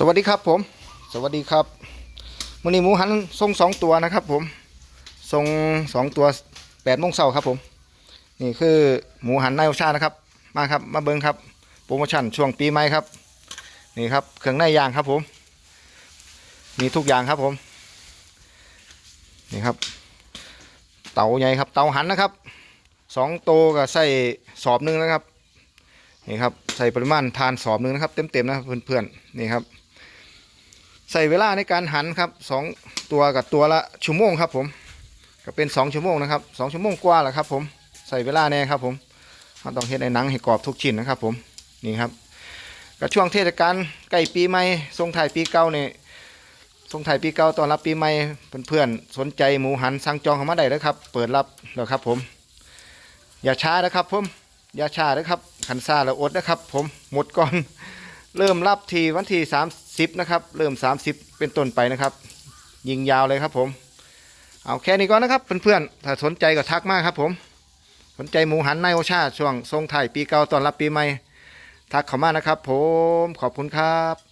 สวัสดีครับผม สวัสดีครับมื้อนี้หมูหันทรงสองตัวนะครับผมทรงสองตัวแปดโมงเช้าครับผม นี่คือหมูหันนายโอชานะครับ มาครับมาเบิ้งครับโปรโมชั่นช่วงปีใหม่ครับ นี่ครับเครื่องในย่างครับผม มีทุกอย่างครับผม นี่ครับ เตาใหญ่ครับเตาหันนะครับสองโตวก็ใส่สอบหนึงนะครับนี่ครับใส่ปริมาณทานสอบหนึ่งนะครับ เต็มๆนะครับเพื่อนๆนี่ครับ ใส่เวลาในการหันครับสองตัวกับตัวละชั่วโมงครับผมก็เป็นสองชั่วโมงนะครับสองชั่วโมงกว่าแหละครับผมใส่เวลาแน่ครับผมเราต้องเฮ็ดในหนังให้กรอบทุกชิ้นนะครับผมนี่ครับก็ช่วงเทศกาลใกล้ปีใหม่ส่งถ่ายปีเก่าเนี่ยส่งถ่ายปีเก่าตอนรับปีใหม่เพื่อนๆสนใจหมูหันสั่งจองเข้ามาได้เลยครับ เปิดรับแล้วครับผม อย่าช้านะครับผมอย่าช้านะครับขันซาแล้วอดนะครับ ผมหมดก่อนเริ่มรับทีวันที่ 10นะครับเริ่ม 30 เป็นต้นไปนะครับ ยิงยาวเลยครับผม เอาแค่นี้ก่อนนะครับเพื่อนๆถ้าสนใจก็ทักมาครับผม สนใจหมูหันนายโอชาช่วงทรงไทายปีเก่าตอนรับปีใหม่ทักเข้ามานะครับ ผมขอบคุณครับ